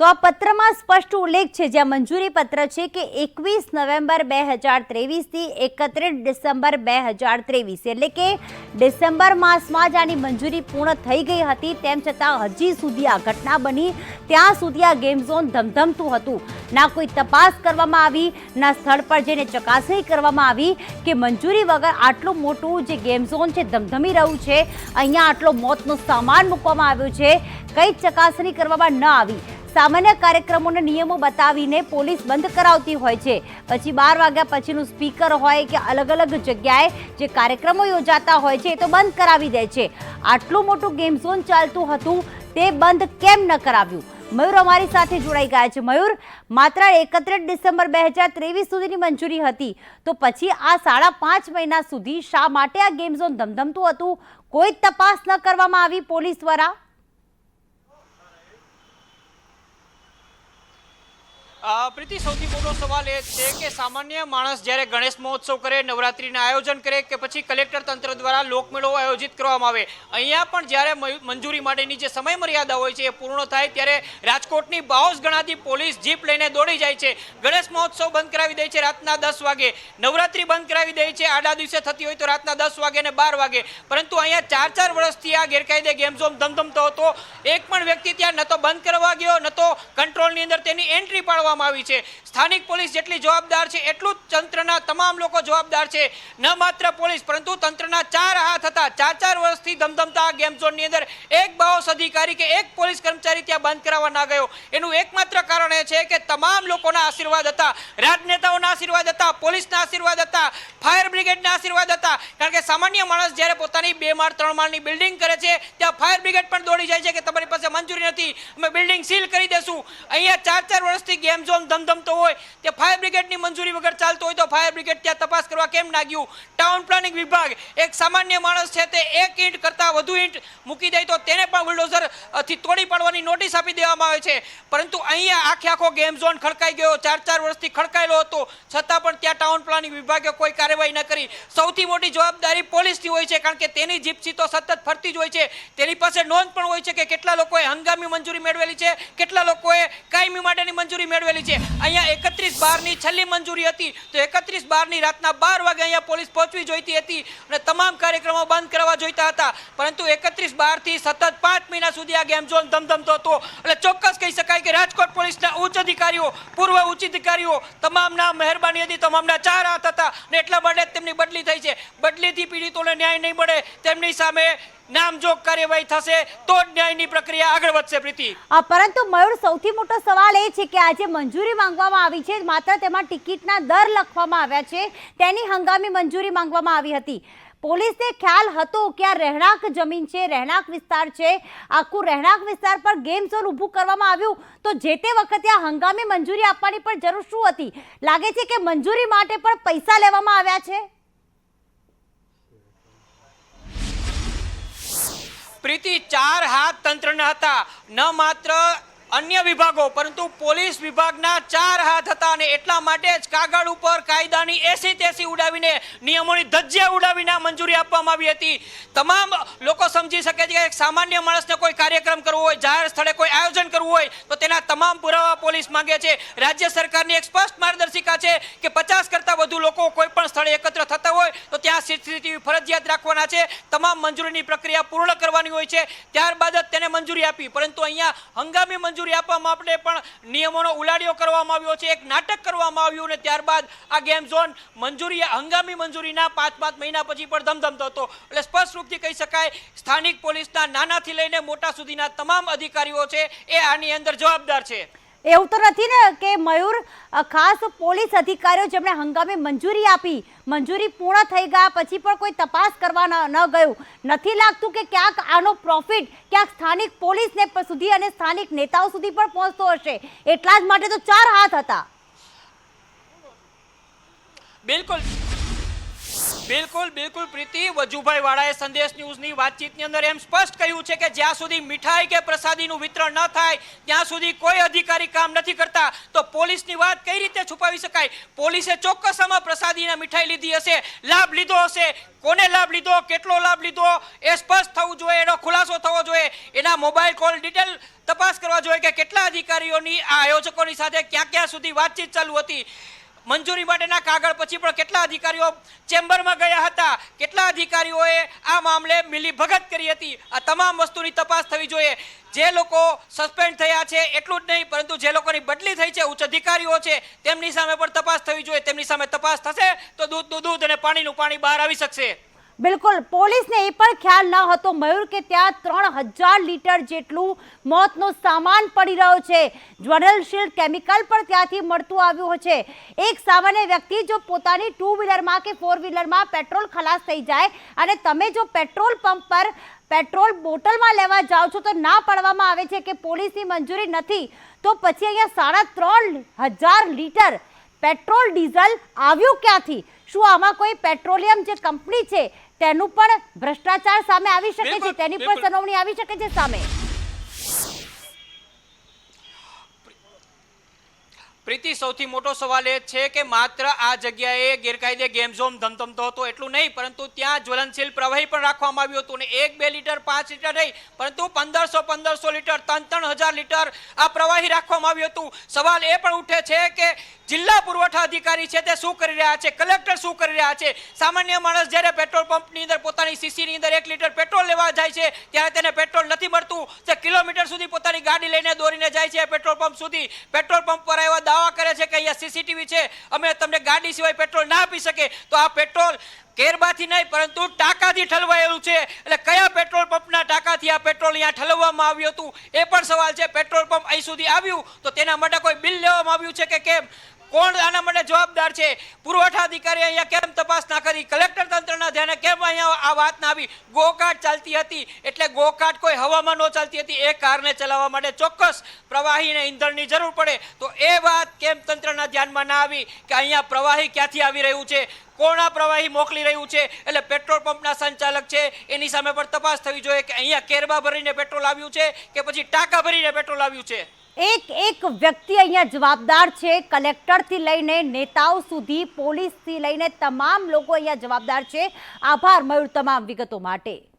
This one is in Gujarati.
તો આ પત્રમાં સ્પષ્ટ ઉલ્લેખ છે, જ્યાં મંજૂરી પત્ર છે કે એકવીસ નવેમ્બર બે હજાર ત્રેવીસથી એકત્રીસ ડિસેમ્બર બે હજાર ત્રેવીસ, એટલે કે ડિસેમ્બર માસમાં જ આની મંજૂરી પૂર્ણ થઈ ગઈ હતી, તેમ છતાં હજી સુધી આ ઘટના બની. ત્યાં સુધી આ ગેમ ઝોન ધમધમતું હતું. ના કોઈ તપાસ કરવામાં આવી, ના સ્થળ પર જઈને ચકાસણી કરવામાં આવી કે મંજૂરી વગર આટલું મોટું જે ગેમ ઝોન છે ધમધમી રહ્યું છે, અહીંયા આટલો મોતનો સામાન મૂકવામાં આવ્યો છે. કંઈ ચકાસણી કરવામાં ન આવી. સામાન્ય કાર્યક્રમોના નિયમો બતાવીને પોલીસ બંધ કરાવતી હોય છે. પછી બાર વાગ્યા પછીનું સ્પીકર હોય કે અલગ અલગ જગ્યાએ જે કાર્યક્રમો યોજાતા હોય છે એ તો બંધ કરાવી દે છે. આટલું મોટું ગેમ ઝોન ચાલતું હતું, તે બંધ કેમ ન કરાવ્યું? મયુર અમારી સાથે જોડાઈ ગયા છે. મયુર, માત્ર એકત્રીસ ડિસેમ્બર બે હજાર ત્રેવીસ સુધીની મંજૂરી હતી. તો પછી આ સાડા પાંચ મહિના સુધી શા માટે આ ગેમ ઝોન ધમધમતું હતું? કોઈ તપાસ ન કરવામાં આવી પોલીસ દ્વારા? પ્રીતિ, સૌથી મોટો સવાલ એ છે કે સામાન્ય માણસ જ્યારે ગણેશ મહોત્સવ કરે, નવરાત્રીના આયોજન કરે કે પછી કલેક્ટર તંત્ર દ્વારા લોકમેળો આયોજિત કરવામાં આવે, અહીંયા પણ જ્યારે મંજૂરી માટેની જે સમય મર્યાદા હોય છે એ પૂર્ણ થાય ત્યારે રાજકોટની બાઓસ ગણાતી પોલીસ જીપ લઈને દોડી જાય છે. ગણેશ મહોત્સવ બંધ કરાવી દે છે રાતના દસ વાગે. નવરાત્રી બંધ કરાવી દે છે, આડા દિવસે થતી હોય તો રાતના દસ વાગે અને બાર વાગે. પરંતુ અહીંયા ચાર ચાર વર્ષથી આ ગેરકાયદે ગેમ ઝોન ધમધમતો હતો. એક પણ વ્યક્તિ ત્યાં ન તો બંધ કરવા ગયો, ન તો કંટ્રોલની અંદર તેની એન્ટ્રી પાડવામાં આવી છે. સ્થાનિક પોલીસ જેટલી જવાબદાર છે, એટલું જ તંત્રના તમામ લોકો જવાબદાર છે. ન માત્ર પોલીસ, પરંતુ તંત્રના ચાર હાથ હતા. ચાર ચાર વર્ષથી ધમધમતા આ ગેમ ઝોનની અંદર. એક બાઓસ અધિકારી કે એક પોલીસ કર્મચારી ત્યાં બંધ કરાવવા ના ગયો. એનું એકમાત્ર કારણ એ છે કે તમામ લોકોના આશીર્વાદ હતા. રાજનેતાઓના આશીર્વાદ હતા, પોલીસના આશીર્વાદ હતા, ફાયર બ્રિગેડના આશીર્વાદ હતા. કારણ કે સામાન્ય માણસ જ્યારે પોતાની બે માળ, ત્રણ માળની બિલ્ડિંગ કરે છે, ત્યાં ફાયર બ્રિગેડ પણ દોડી જાય છે કે તમારી પાસે મંજૂરી નથી. અમે બિલ્ડિંગ સીલ કરી દેશું. અહીંયા ચાર ચાર વર્ષથી ગેમ ઝોન ધમધમતો હોય? તે ફાયર બ્રિગેડની મંજૂરી વગર ચાલતો હોય તો ફાયર બ્રિગેડ ત્યાં તપાસ કરવા કેમ ના ગયું ટાઉન પ્લાનિંગ વિભાગ એક સામાન્ય માણસ છે તે એક ઈંટ કરતાં વધુ ઈંટ મૂકી દે તો તેને પણ બુલડોઝર અ, થી તોડી પાડવાની નોટિસ આપી દેવામાં આવે છે. પરંતુ અહીંયા આખે આખો ગેમ ઝોન ખડકાઈ ગયો. ચાર ચાર વર્ષથી ખડકાયેલો હતો. છતાં પણ ત્યાં ટાઉન પ્લાનિંગ વિભાગે કોઈ કાર્યવાહી ન કરી. સૌથી મોટી જવાબદારી પોલીસની હોય છે કારણ કે તેની જીપસી તો સતત ફરતી જ હોય છે. તેની પાસે નોંધ પણ હોય છે કે કેટલા લોકોએ હંગામી મંજૂરી મેળવેલી છે કેટલા લોકોએ કાયમી માટેની મંજૂરી મેળવેલી છે. અહીંયા એકત્રીસ બારની છેલ્લી મંજૂરી હતી. તો એકત્રીસ બારની રાતના બાર વાગે અહીંયા પોલીસ પહોંચવી જોઈતી હતી અને તમામ કાર્યક્રમો બંધ કરવા જોઈતા હતા. પરંતુ એકત્રીસ બારથી સતત પાંચ મહિના સુધી આ ગેમ ઝોન ધમધમતો હતો. એટલે ચોક્કસ કહી શકાય કે રાજકોટ પોલીસના ઉચ્ચ અધિકારીઓ, પૂર્વ ઉચ્ચ અધિકારીઓ તમામના મહેરબાની હતી. તમામના ચાર હાથ હતા અને એટલા માટે તેમની બદલી થઈ છે. બદલીથી પીડિતોને ન્યાય નહીં મળે. તેમની સામે નામજોગ કાર્યવાહી થશે તો જ ન્યાયની પ્રક્રિયા આગળ વધશે, પ્રીતિ. પરંતુ મયુર, સૌથી મોટો સવાલ એ છે કે આજે મંજૂરી માંગવામાં આવી છે, માત્ર તેમાં ટિકિટના દર લખવામાં આવ્યા છે, તેની હંગામી મંજૂરી માંગવામાં આવી હતી. પોલીસને ખ્યાલ હતો કે આ રહેણાંક જમીન છે, રહેણાંક વિસ્તાર છે, આખું રહેણાંક વિસ્તાર પર ગેમ ઝોન ઊભું કરવામાં આવ્યું, તો જે તે વખતે આ હંગામી મંજૂરી આપવાની પણ જરૂર શું હતી? લાગે છે કે મંજૂરી માટે પણ પૈસા લેવામાં આવ્યા છે? પ્રીતિ ચાર હાથ તંત્રના હતા. ન માત્ર અન્ય વિભાગો, પરંતુ પોલીસ વિભાગના ચાર હાથ હતા અને એટલા માટે જ કાગળ ઉપર કાયદાની એસી તેસી ઉડાવીને, નિયમોની ધજ્જિયા ઉડાવીને મંજૂરી આપવામાં આવી હતી. તમામ લોકો સમજી શકે છે કે સામાન્ય માણસને કોઈ કાર્યક્રમ કરવો હોય, જાહેર સ્થળે કોઈ આયોજન કરવું હોય, તો તેના તમામ પુરાવા પોલીસ માંગે છે. રાજ્ય સરકારની એક સ્પષ્ટ માર્ગદર્શિકા છે કે પચાસ કરતાં વધુ લોકો કોઈ પણ સ્થળે એકત્ર થતા હોય, તો ત્યાં સીસીટીવી ફરજિયાત રાખવાના છે. તમામ મંજૂરીની પ્રક્રિયા પૂર્ણ કરવાની હોય છે. ત્યારબાદ જ તેને મંજૂરી આપી, પરંતુ અહીંયા હંગામી મંજૂરી આપવા આપણે પણ નિયમોનો ઉલાડિયો કરવામાં આવ્યો છે, એક નાટક કરવામાં આવ્યું અને ત્યારબાદ આ ગેમ ઝોન મંજૂરી, હંગામી મંજૂરીના પાંચ પાંચ મહિના પછી પણ ધમધમતો હતો. એટલે સ્પષ્ટ રૂપથી કહી શકાય, સ્થાનિક પોલીસના નાનાથી લઈને મોટા સુધીના તમામ અધિકારીઓ છે, એ આની અંદર જવાબદાર છે. એવું તો નથી ને કે મયુર ખાસ પોલીસ અધિકારીઓ જેમણે હંગામે મંજૂરી આપી, મંજૂરી પૂર્ણ થઈ ગયા પછી પણ કોઈ તપાસ કરવા ન ગયું. નથી લાગતું કે ક્યાંક આનો પ્રોફિટ ક્યાંક સ્થાનિક પોલીસને સુધી અને સ્થાનિક નેતાઓ સુધી પણ પહોંચતો હશે. એટલા જ માટે તો ચાર હાથ હતા. બિલકુલ. બિલકુલ બિલકુલ પ્રીતિ. વજુભાઈ વાળાએ સંદેશ ન્યૂઝની વાતચીતની અંદર એમ સ્પષ્ટ કહ્યું છે કે જ્યાં સુધી મીઠાઈ કે પ્રસાદીનું વિતરણ ન થાય, ત્યાં સુધી કોઈ અધિકારી કામ નથી કરતા. તો પોલીસની વાત કઈ રીતે છુપાવી શકાય? પોલીસે ચોક્કસ આમાં પ્રસાદીના મીઠાઈ લીધી હશે, લાભ લીધો હશે. કોને લાભ લીધો? કેટલો લાભ લીધો? એ સ્પષ્ટ થવું જોઈએ, એનો ખુલાસો થવો જોઈએ. એના મોબાઈલ કોલ ડિટેલ તપાસ કરવા જોઈએ કે કેટલા અધિકારીઓની, આ આયોજકોની સાથે ક્યાં ક્યાં સુધી વાતચીત ચાલુ હતી. મંજૂરી માટેના કાગળ પછી પણ કેટલા અધિકારીઓ ચેમ્બરમાં ગયા હતા? કેટલા અધિકારીઓએ આ મામલે મિલીભગત કરી હતી? આ તમામ વસ્તુની તપાસ થવી જોઈએ. જે લોકો સસ્પેન્ડ થયા છે, એટલું જ નહીં, પરંતુ જે લોકોની બદલી થઈ છે, ઉચ્ચ અધિકારીઓ છે, તેમની સામે પણ તપાસ થવી જોઈએ. તેમની સામે તપાસ થશે તો દૂધનું દૂધ અને પાણીનું પાણી બહાર આવી શકશે. બિલકુલ, પોલીસને એ પણ ખ્યાલ ન હતો. મયુર કે ત્યાં ત્રણ હજાર લીટર જેટલું મોતનો સામાન પડી રહ્યો છે. જ્વલનશીલ કેમિકલ પણ ત્યાંથી મળતું આવ્યું છે. એક સામાન્ય વ્યક્તિ જો પોતાની ટુ વ્હીલરમાં કે ફોર વ્હીલરમાં પેટ્રોલ ખલાસ થઈ જાય અને તમે જો પેટ્રોલ પંપ પર પેટ્રોલ બોટલમાં લેવા જાઓ છો, તો ના પાડવામાં આવે છે કે પોલીસની મંજૂરી નથી. તો પછી અહીંયા સાડા ત્રણ હજાર લીટર પેટ્રોલ ડીઝલ આવ્યું ક્યાંથી? શું આમાં કોઈ પેટ્રોલિયમ જે કંપની છે તેનું પણ ભ્રષ્ટાચાર સામે આવી શકે છે. તેની પણ સુનાવણી આવી શકે છે સામે. પ્રીતિ સૌથી મોટો સવાલ એ છે કે માત્ર આ જગ્યાએ ગેરકાયદે ગેમ ઝોન ધમધમતો હતો એટલું નહીં પરંતુ ત્યાં જ્વલનશીલ પ્રવાહી પણ રાખવામાં આવ્યું હતું ને એક બે લીટર પાંચ લીટર નહીં પરંતુ પંદરસો પંદરસો લીટર ત્રણ ત્રણ હજાર લીટર આ પ્રવાહી રાખવામાં આવ્યું હતું. સવાલ એ પણ ઉઠે છે કે જિલ્લા પુરવઠા અધિકારી છે તે શું કરી રહ્યા છે? કલેક્ટર શું કરી રહ્યા છે? સામાન્ય માણસ જ્યારે પેટ્રોલ પંપની અંદર પોતાની સીસીની અંદર એક લીટર પેટ્રોલ લેવા જાય છે, ત્યારે તેને પેટ્રોલ નથી મળતું. તે કિલોમીટર સુધી પોતાની ગાડી લઈને દોરીને જાય છે પેટ્રોલ પંપ સુધી. પેટ્રોલ પંપ પર એવા દાવા કરે છે કે અહીંયા સીસીટીવી છે. અમે તમને ગાડી સિવાય પેટ્રોલ ના આપી શકે તો આ પેટ્રોલ કેરબાથી નહીં, પરંતુ ટાંકાથી ઠલવાયેલું છે. એટલે કયા પેટ્રોલ પંપના ટાંકાથી આ પેટ્રોલ અહીંયા ઠલવવામાં આવ્યું હતું? એ પણ સવાલ છે. પેટ્રોલ પંપ અહીં સુધી આવ્યું? તો તેના માટે કોઈ બિલ લેવામાં આવ્યું છે કે કેમ? કોણ આના માટે જવાબદાર છે? પુરવઠા અધિકારી અહીંયા કેમ તપાસ ના કરી? કલેક્ટર તંત્રના ધ્યાને કેમ અહીંયા આ વાત ના આવી? ગોકાટ ચાલતી હતી, એટલે ગોકાટ કોઈ હવામાં ન ચાલતી હતી. એ કારને ચલાવવા માટે ચોક્કસ પ્રવાહી અને ઈંધણની જરૂર પડે. તો એ વાત કેમ તંત્રના ધ્યાનમાં ના આવી કે અહીંયા પ્રવાહી ક્યાંથી આવી રહ્યું છે? કોણ પ્રવાહી મોકલી રહ્યું છે? એટલે પેટ્રોલ પંપના સંચાલક છે, એની સામે પણ તપાસ થવી જોઈએ કે અહીંયા કેરબા ભરીને પેટ્રોલ આવ્યું છે કે પછી ટાંકા ભરીને પેટ્રોલ આવ્યું છે? એક એક વ્યક્તિ અહીંયા જવાબદાર છે. કલેક્ટરથી લઈને નેતાઓ સુધી, પોલીસથી લઈને તમામ લોકો અહીંયા જવાબદાર છે. આભાર, મયુર, તમામ વિગતો માટે.